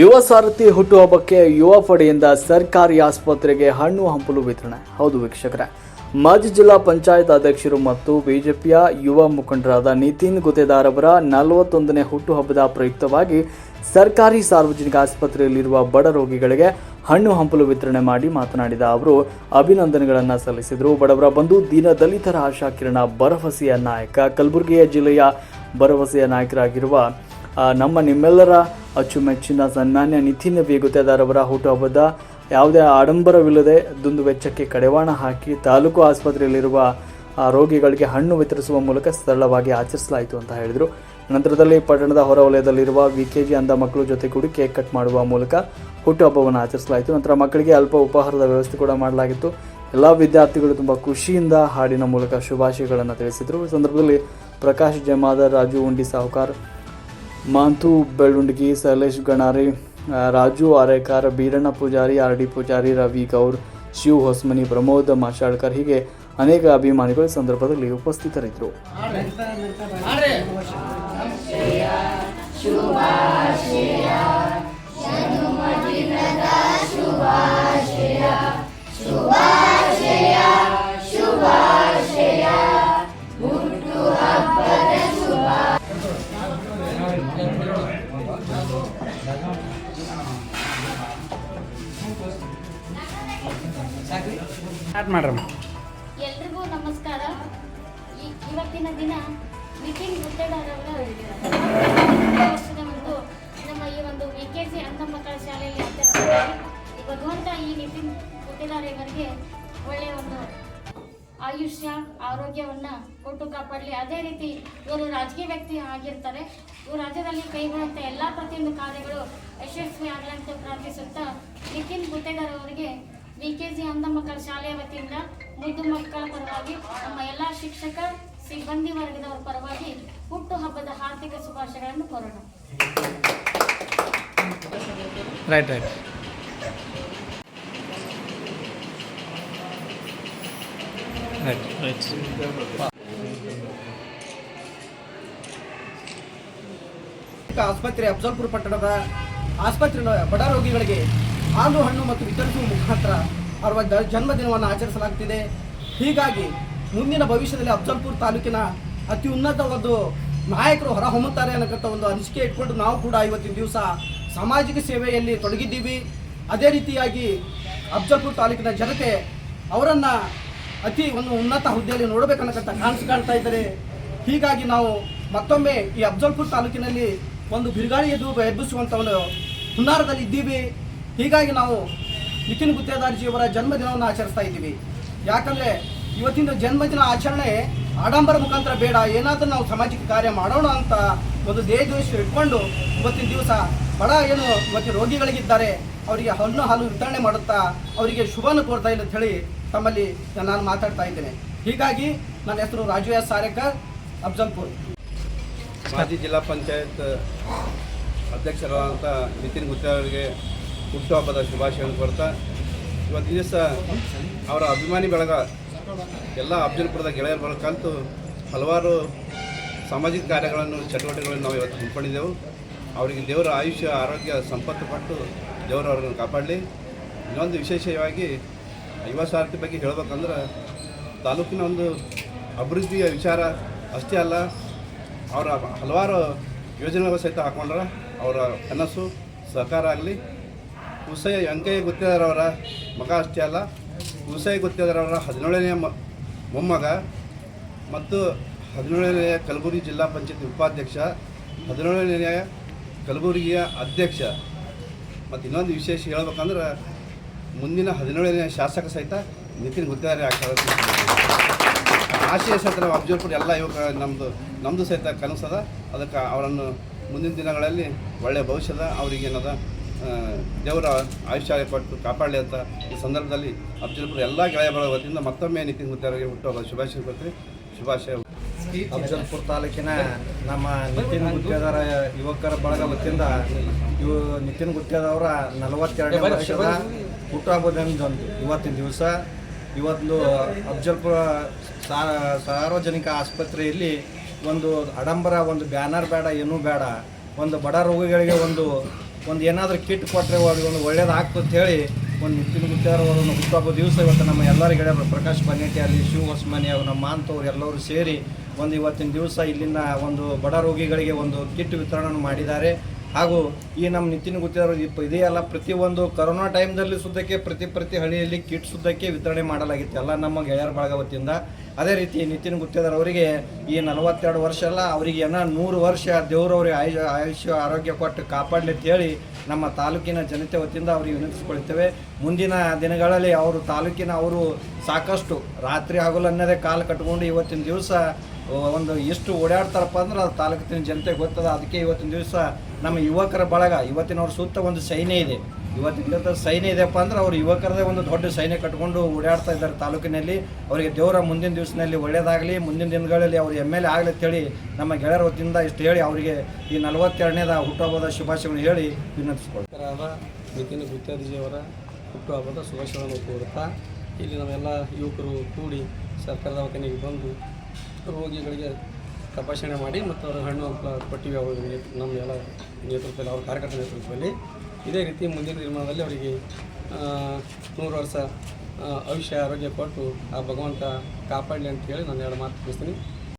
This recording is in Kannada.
ಯುವ ಸಾರಥಿ ಹುಟ್ಟುಹಬ್ಬಕ್ಕೆ ಯುವ ಪಡೆಯಿಂದ ಸರ್ಕಾರಿ ಆಸ್ಪತ್ರೆಗೆ ಹಣ್ಣು ಹಂಪಲು ವಿತರಣೆ. ಹೌದು ವೀಕ್ಷಕರೇ. ಮಾಜಿ ಜಿಲ್ಲಾ ಪಂಚಾಯತ್ ಅಧ್ಯಕ್ಷರು ಮತ್ತು ಬಿಜೆಪಿಯ ಯುವ ಮುಖಂಡರಾದ ನಿತಿನ್ ಗುತ್ತೇದಾರ್ ಅವರ ನಲವತ್ತೊಂದನೇ ಹುಟ್ಟುಹಬ್ಬದ ಪ್ರಯುಕ್ತವಾಗಿ ಸರ್ಕಾರಿ ಸಾರ್ವಜನಿಕ ಆಸ್ಪತ್ರೆಯಲ್ಲಿರುವ ಬಡ ರೋಗಿಗಳಿಗೆ ಹಣ್ಣು ಹಂಪಲು ವಿತರಣೆ ಮಾಡಿ ಮಾತನಾಡಿದ ಅವರು, ಅಭಿನಂದನೆಗಳನ್ನು ಸಲ್ಲಿಸಿದರು. ಬಡವರ ಬಂಧು, ದೀನ ದಲಿತರ ಆಶಾಕಿರಣ ಭರವಸೆಯ ನಾಯಕ, ಕಲಬುರಗಿಯ ಜಿಲ್ಲೆಯ ಭರವಸೆಯ ನಾಯಕರಾಗಿರುವ ನಮ್ಮ ನಿಮ್ಮೆಲ್ಲರ ಅಚ್ಚುಮೆಚ್ಚಿನ ಸನ್ಮಾನ್ಯ ನಿತಿನ್ ಅವರ ಹುಟ್ಟುಹಬ್ಬದ ಯಾವುದೇ ಆಡಂಬರವಿಲ್ಲದೆ ದುಂದು ವೆಚ್ಚಕ್ಕೆ ಕಡಿವಾಣ ಹಾಕಿ ತಾಲೂಕು ಆಸ್ಪತ್ರೆಯಲ್ಲಿರುವ ಆ, ರೋಗಿಗಳಿಗೆ ಹಣ್ಣು ವಿತರಿಸುವ ಮೂಲಕ ಸರಳವಾಗಿ ಆಚರಿಸಲಾಯಿತು ಅಂತ ಹೇಳಿದರು. ನಂತರದಲ್ಲಿ ಪಟ್ಟಣದ ಹೊರವಲಯದಲ್ಲಿರುವ ವಿ ಕೆ ಜಿ ಅಂಧ ಮಕ್ಕಳು ಜೊತೆಗೂಡಿ ಕೇಕ್ ಕಟ್ ಮಾಡುವ ಮೂಲಕ ಹುಟ್ಟುಹಬ್ಬವನ್ನು ಆಚರಿಸಲಾಯಿತು. ನಂತರ ಮಕ್ಕಳಿಗೆ ಅಲ್ಪ ಉಪಹಾರದ ವ್ಯವಸ್ಥೆ ಕೂಡ ಮಾಡಲಾಗಿತ್ತು. ಎಲ್ಲ ವಿದ್ಯಾರ್ಥಿಗಳು ತುಂಬ ಖುಷಿಯಿಂದ ಹಾಡಿನ ಮೂಲಕ ಶುಭಾಶಯಗಳನ್ನು ತಿಳಿಸಿದರು. ಈ ಸಂದರ್ಭದಲ್ಲಿ ಪ್ರಕಾಶ್ ಜಮಾದರ್ ರಾಜು ಉಂಡಿ ಸಾಹುಕಾರ್ ಮಾಂತು, ಬೆಳ್ಳುಂಡಗಿ ಶೈಲೇಶ್ ಗಣಾರಿ ರಾಜು ಆರೇಕಾರ್ ಬೀರಣ್ಣ ಪೂಜಾರಿ, ಆರ್ ಡಿ ಪೂಜಾರಿ, ರವಿ ಗೌರ್, ಶಿವ್ ಹೊಸ್ಮನಿ, ಪ್ರಮೋದ್, ಮಾಶಾಳ್ಕರ್ ಹೀಗೆ ಅನೇಕ ಅಭಿಮಾನಿಗಳು ಸಂದರ್ಭದಲ್ಲಿ ಉಪಸ್ಥಿತರಿದ್ದರು. ಸ್ಟಾರ್ಟ್ ಮಾಡ್ರಮ್ಮ. ಎಲ್ರಿಗೂ ನಮಸ್ಕಾರ. ಇವತ್ತಿನ ದಿನ ನಿತಿನ್ ಒಂದು ನಮ್ಮ ಈ ಒಂದು ವಿ ಕೆ ಸಿ ಅಂಧ ಮಕ್ಕಳ ಶಾಲೆಯಲ್ಲಿ ಭಗವಂತ ಈ ನಿತಿನ್ ಗುತ್ತೇದಾರ್ ಇವರಿಗೆ ಒಳ್ಳೆಯ ಒಂದು ಆಯುಷ್ಯ, ಆರೋಗ್ಯವನ್ನ ಕೊಟ್ಟು ಕಾಪಾಡಲಿ. ಅದೇ ರೀತಿ ಇವರು ರಾಜಕೀಯ ವ್ಯಕ್ತಿ ಆಗಿರ್ತಾರೆ. ಇವರು ರಾಜ್ಯದಲ್ಲಿ ಕೈಗೊಳ್ಳುವಂಥ ಎಲ್ಲ ಪ್ರತಿಯೊಂದು ಕಾರ್ಯಗಳು ಯಶಸ್ವಿ ಆಗಲಿ ಅಂತ ಪ್ರಾರ್ಥಿಸುತ್ತಾ ನಿತಿನ್ ಗುತ್ತೇದಾರ್ ಅವರಿಗೆ. ವಿ ಕೆ ಜಿ ಅಂಧ ಮಕ್ಕಳ ಶಾಲೆಯ ವತಿಯಿಂದ ಮುದ್ದು ಮಕ್ಕಳ ಪರವಾಗಿ ನಮ್ಮ ಎಲ್ಲ ಶಿಕ್ಷಕ ಸಿಬ್ಬಂದಿ ವರ್ಗದವರ ಪರವಾಗಿ ಹುಟ್ಟು ಹಬ್ಬದ ಹಾರ್ದಿಕ ಶುಭಾಶಯಗಳನ್ನು ಕೋರೋಣ. ರೈಟ್ ರೈಟ್ ರೈಟ್ ರೈಟ್ ಆಸ್ಪತ್ರೆ ಅಫಜಲ್ಪುರ ಪಟ್ಟಣದ ಆಸ್ಪತ್ರೆ ಬಡ ರೋಗಿಗಳಿಗೆ ಹಾಲು ಹಣ್ಣು ಮತ್ತು ವಿತರಿಸುವ ಮುಖಾಂತರ ಅವರ ಜನ್ಮದಿನವನ್ನು ಆಚರಿಸಲಾಗುತ್ತಿದೆ. ಹೀಗಾಗಿ ಮುಂದಿನ ಭವಿಷ್ಯದಲ್ಲಿ ಅಬ್ಜಲ್ಪುರ್ ತಾಲೂಕಿನ ಅತಿ ಉನ್ನತ ಒಂದು ನಾಯಕರು ಹೊರಹೊಮ್ಮುತ್ತಾರೆ ಅನ್ನಕ್ಕಂಥ ಒಂದು ಅನಿಸಿಕೆ ಇಟ್ಕೊಂಡು ನಾವು ಕೂಡ ಇವತ್ತಿನ ದಿವಸ ಸಾಮಾಜಿಕ ಸೇವೆಯಲ್ಲಿ ತೊಡಗಿದ್ದೀವಿ. ಅದೇ ರೀತಿಯಾಗಿ ಅಬ್ಜಲ್ಪುರ್ ತಾಲೂಕಿನ ಜನತೆ ಅವರನ್ನು ಅತಿ ಒಂದು ಉನ್ನತ ಹುದ್ದೆಯಲ್ಲಿ ನೋಡಬೇಕನ್ನಕ್ಕಂಥ ಕಾಣಿಸಿ ಕಾಣ್ತಾ ಇದ್ದಾರೆ. ಹೀಗಾಗಿ ನಾವು ಮತ್ತೊಮ್ಮೆ ಈ ಅಬ್ಜಲ್ಪುರ್ ತಾಲೂಕಿನಲ್ಲಿ ಒಂದು ಬಿರುಗಾಳಿ ಎದುರು ಎಬ್ಬಿಸುವಂಥ ಒಂದು ಹುನ್ನಾರದಲ್ಲಿ ಇದ್ದೀವಿ ಹೀಗಾಗಿ ನಾವು ನಿತಿನ್ ಗುತ್ತೇದಾರ್ಜಿಯವರ ಜನ್ಮದಿನವನ್ನು ಆಚರಿಸ್ತಾ ಇದ್ದೀವಿ. ಯಾಕಂದರೆ ಇವತ್ತಿನ ಜನ್ಮದಿನ ಆಚರಣೆ ಆಡಂಬರ ಮುಖಾಂತರ ಬೇಡ, ಏನಾದರೂ ನಾವು ಸಾಮಾಜಿಕ ಕಾರ್ಯ ಮಾಡೋಣ ಅಂತ ಒಂದು ದೇಶ ಇಟ್ಕೊಂಡು ಇವತ್ತಿನ ದಿವಸ ಬಡ ಏನು ಇವತ್ತಿನ ರೋಗಿಗಳಿಗಿದ್ದಾರೆ, ಅವರಿಗೆ ಹಣ್ಣು ಹಾಲು ವಿತರಣೆ ಮಾಡುತ್ತಾ ಅವರಿಗೆ ಶುಭವನ್ನು ಕೋರ್ತಾ ಇಲ್ಲ ಅಂತ ಹೇಳಿ ತಮ್ಮಲ್ಲಿ ನಾನು ಮಾತಾಡ್ತಾ ಇದ್ದೇನೆ. ಹೀಗಾಗಿ ನನ್ನ ಹೆಸರು ರಾಜು ಎಸ್ ಸಾರೇಕರ್, ಅಫಜಲ್ಪುರ್. ಮಾಜಿ ಜಿಲ್ಲಾ ಪಂಚಾಯತ್ ಅಧ್ಯಕ್ಷರಾದಂಥ ನಿತಿನ್ ಅವರಿಗೆ ಹುಟ್ಟುಹಬ್ಬದ ಶುಭಾಶಯವನ್ನು ಕೊಡ್ತಾ, ಇವತ್ತು ದಿವಸ ಅವರ ಅಭಿಮಾನಿ ಬಳಗ, ಎಲ್ಲ ಅಫಜಲ್ಪುರದ ಗೆಳೆಯರ ಬಳಗ ಕಲಿತು ಹಲವಾರು ಸಾಮಾಜಿಕ ಕಾರ್ಯಗಳನ್ನು, ಚಟುವಟಿಕೆಗಳನ್ನು ನಾವು ಇವತ್ತು ಹಮ್ಮಿಕೊಂಡಿದ್ದೆವು. ಅವರಿಗೆ ದೇವರ ಆಯುಷ್ಯ, ಆರೋಗ್ಯ, ಸಂಪತ್ತು ಕೊಟ್ಟು ದೇವರು ಅವರನ್ನು ಕಾಪಾಡಲಿ. ಇನ್ನೊಂದು ವಿಶೇಷವಾಗಿ ಯುವ ಸಾರಥಿ ಬಗ್ಗೆ ಹೇಳ್ಬೇಕಂದ್ರೆ ತಾಲೂಕಿನ ಒಂದು ಅಭಿವೃದ್ಧಿಯ ವಿಚಾರ ಅಷ್ಟೇ ಅಲ್ಲ, ಅವರ ಹಲವಾರು ಯೋಜನೆಗಳು ಸಹಿತ ಹಾಕ್ಕೊಂಡ್ರೆ ಅವರ ಕನಸು ಸಹಕಾರ ಆಗಲಿ. ಉಸಯ ವೆಂಕಯ್ಯ ಗುತ್ತೇದಾರವರ ಮಗ ಅಷ್ಟೇ ಅಲ್ಲ ಹುಸೈ ಗುತ್ತೇದಾರವರ ಹದಿನೇಳನೇ ಮೊಮ್ಮಗ ಮತ್ತು ಹದಿನೇಳನೆಯ ಕಲಬುರಗಿ ಜಿಲ್ಲಾ ಪಂಚಾಯತ್ ಉಪಾಧ್ಯಕ್ಷ ಹದಿನೇಳನೆಯ ಕಲಬುರಗಿಯ ಅಧ್ಯಕ್ಷ. ಮತ್ತು ಇನ್ನೊಂದು ವಿಶೇಷ ಹೇಳ್ಬೇಕಂದ್ರೆ ಮುಂದಿನ ಹದಿನೇಳನೇ ಶಾಸಕ ಸಹಿತ ನಿತಿನ್ ಗುತ್ತೇದಾರಿ ಆಗ್ತಾರೆ ಆಶಯ ಸಹಿತ ನಾವು ಅಬ್ಜರ್ವ್ ಎಲ್ಲ ಯುವಕ ನಮ್ಮದು ನಮ್ಮದು ಸಹಿತ ಕನಸದ, ಅದಕ್ಕೆ ಅವರನ್ನು ಮುಂದಿನ ದಿನಗಳಲ್ಲಿ ಒಳ್ಳೆಯ ಭವಿಷ್ಯದ ಅವರಿಗೆ ಏನದ ದೇವರ ಆಯುಷ್ಯ ಕೊಟ್ಟು ಕಾಪಾಡಲಿ ಅಂತ ಈ ಸಂದರ್ಭದಲ್ಲಿ ಅಬ್ಜಲ್ಪುರ ಎಲ್ಲ ಗೆಳೆಯ ಬಳಗ ವತಿಯಿಂದ ಮತ್ತೊಮ್ಮೆ ನಿತಿನ್ ಗುತ್ತೇದಾರಿಗೆ ಹುಟ್ಟುಹಬ್ಬ ಶುಭಾಶಯ ಕೊಡ್ತೀನಿ ಶುಭಾಶಯ. ಅಫಜಲ್ಪುರ ತಾಲೂಕಿನ ನಮ್ಮ ನಿತಿನ್ ಗುತ್ತೇದಾರ ಯುವಕರ ಬಳಗ ವತಿಯಿಂದ ಇವು ನಿತಿನ್ ಗುತ್ತೇದವರ ನಲವತ್ತೆರಡನೇ ವರ್ಷದ ಹುಟ್ಟುಹಬ್ಬದಂದು ಇವತ್ತಿನ ದಿವಸ ಇವತ್ತು ಅಫಜಲ್ಪುರ ಸಾ- ಸಾರ್ವಜನಿಕ ಆಸ್ಪತ್ರೆಯಲ್ಲಿ ಒಂದು ಆಡಂಬರ ಒಂದು ಬ್ಯಾನರ್ ಬೇಡ ಏನೂ ಬೇಡ ಒಂದು ಬಡ ರೋಗಿಗಳಿಗೆ ಒಂದು ಒಂದು ಏನಾದರೂ ಕಿಟ್ ಕೊಟ್ಟರೆ ಅವ್ರಿಗೆ ಒಂದು ಒಳ್ಳೇದಾಗ್ತದೆ ಅಂತ ಹೇಳಿ ಒಂದು ಗುತ್ತೇದಾರ್ ಅವರ ಒಂದು ದಿವಸ ಇವತ್ತು ನಮ್ಮ ಎಲ್ಲರ ಗಿಡ ಪ್ರಕಾಶ್ ಬನ್ನೇಟಿ ಅಲ್ಲಿ ಶಿವ ಹೊಸ್ಮನಿ ಅವರು ನಮ್ಮ ಮಾಂತವ್ರು ಎಲ್ಲರೂ ಸೇರಿ ಒಂದು ಇವತ್ತಿನ ದಿವಸ ಇಲ್ಲಿನ ಒಂದು ಬಡ ರೋಗಿಗಳಿಗೆ ಒಂದು ಕಿಟ್ ವಿತರಣೆ ಮಾಡಿದ್ದಾರೆ. ಹಾಗೂ ಈ ನಮ್ಮ ನಿತಿನ್ ಗುತ್ತೇದಾರ್ ಇಪ್ಪ ಇದೆಯಲ್ಲ ಪ್ರತಿಯೊಂದು ಕೊರೋನಾ ಟೈಮ್ದಲ್ಲಿ ಸುದ್ದಕ್ಕೆ ಪ್ರತಿ ಪ್ರತಿ ಹಳ್ಳಿಯಲ್ಲಿ ಕಿಟ್ ಸುದ್ದಕ್ಕೆ ವಿತರಣೆ ಮಾಡಲಾಗಿತ್ತು. ಎಲ್ಲ ನಮ್ಮ ಗೆಳೆಯರ ಬಳಗ ವತಿಯಿಂದ ಅದೇ ರೀತಿ ನಿತಿನ್ ಗುತ್ತಿದಾರ ಅವರಿಗೆ ಈ ನಲವತ್ತೆರಡು ವರ್ಷ ಅಲ್ಲ, ಅವರಿಗೆ ಏನ ನೂರು ವರ್ಷ ದೇವರವ್ರಿಗೆ ಆಯುಷ ಆಯುಷ್ಯ, ಆರೋಗ್ಯ ಕೊಟ್ಟು ಕಾಪಾಡಲಿ ಅಂತ ಹೇಳಿ ನಮ್ಮ ತಾಲೂಕಿನ ಜನತೆ ವತಿಯಿಂದ ಅವರಿಗೆ ವಿನಂತಿಸ್ಕೊಳ್ತೇವೆ. ಮುಂದಿನ ದಿನಗಳಲ್ಲಿ ಅವರು ತಾಲೂಕಿನ ಅವರು ಸಾಕಷ್ಟು ರಾತ್ರಿ ಹಗಲು ಅನ್ನೋದೇ ಕಾಲು ಕಟ್ಕೊಂಡು ಇವತ್ತಿನ ದಿವಸ ಒಂದು ಎಷ್ಟು ಓಡಾಡ್ತಾರಪ್ಪ ಅಂದ್ರೆ ಅದು ತಾಲೂಕಿನ ಜನತೆಗೆ ಗೊತ್ತದ. ಅದಕ್ಕೆ ಇವತ್ತಿನ ದಿವಸ ನಮ್ಮ ಯುವಕರ ಬಳಗ, ಇವತ್ತಿನವ್ರ ಸುತ್ತ ಒಂದು ಸೈನ್ಯ ಇದೆ. ಇವತ್ತಿನ ದಿವಸ ಸೈನ್ಯ ಇದೆಯಪ್ಪ ಅಂದ್ರೆ ಅವ್ರು ಯುವಕರದೇ ಒಂದು ದೊಡ್ಡ ಸೈನ್ಯ ಕಟ್ಕೊಂಡು ಓಡಾಡ್ತಾ ಇದ್ದಾರೆ ತಾಲೂಕಿನಲ್ಲಿ. ಅವರಿಗೆ ದೇವರ ಮುಂದಿನ ದಿವಸದಲ್ಲಿ ಒಳ್ಳೇದಾಗಲಿ, ಮುಂದಿನ ದಿನಗಳಲ್ಲಿ ಅವ್ರು ಎಂ ಎಲ್ ಎ ಆಗಲಿ ಅಂತೇಳಿ ನಮ್ಮ ಗೆಳೆಯರ ವತಿಯಿಂದ ಇಷ್ಟು ಹೇಳಿ ಅವರಿಗೆ ಈ ನಲವತ್ತೆರಡನೇದ ಹುಟ್ಟುಹಬ್ಬದ ಶುಭಾಶಯಗಳನ್ನು ಹೇಳಿ ವಿನಂತಿಸ್ಕೊಳ್ತಾರೆ ನಿತಿನ್ ಅವರ ಹುಟ್ಟುಹಬ್ಬದ ಶುಭಾಶಯಗಳನ್ನು ಕೋರುತ್ತಾ ಇಲ್ಲಿ ನಾವೆಲ್ಲ ಯುವಕರು ಕೂಡಿ ಸರ್ಕಾರದ ವತಿನಿಗೆ ಬಂದು ರೋಗಿಗಳಿಗೆ ತಪಾಸಣೆ ಮಾಡಿ ಮತ್ತು ಅವರ ಹಣ್ಣು ಹಂಪಲ ಕೊಟ್ಟಿವೆ ಅವರಿಗೆ ನಮ್ಮ ಎಲ್ಲ ನೇತೃತ್ವದಲ್ಲಿ, ಅವ್ರ ಕಾರ್ಯಕರ್ತರ ನೇತೃತ್ವದಲ್ಲಿ. ಇದೇ ರೀತಿ ಮುಂದಿನ ನಿರ್ಮಾಣದಲ್ಲಿ ಅವರಿಗೆ ನೂರು ವರ್ಷ ಆಯುಷ್ಯ, ಆರೋಗ್ಯ ಕೊಟ್ಟು ಆ ಭಗವಂತ ಕಾಪಾಡಲಿ ಅಂತ ಹೇಳಿ ನಾನು ಎರಡು ಮಾತು ತಿಳಿಸ್ತೀನಿ.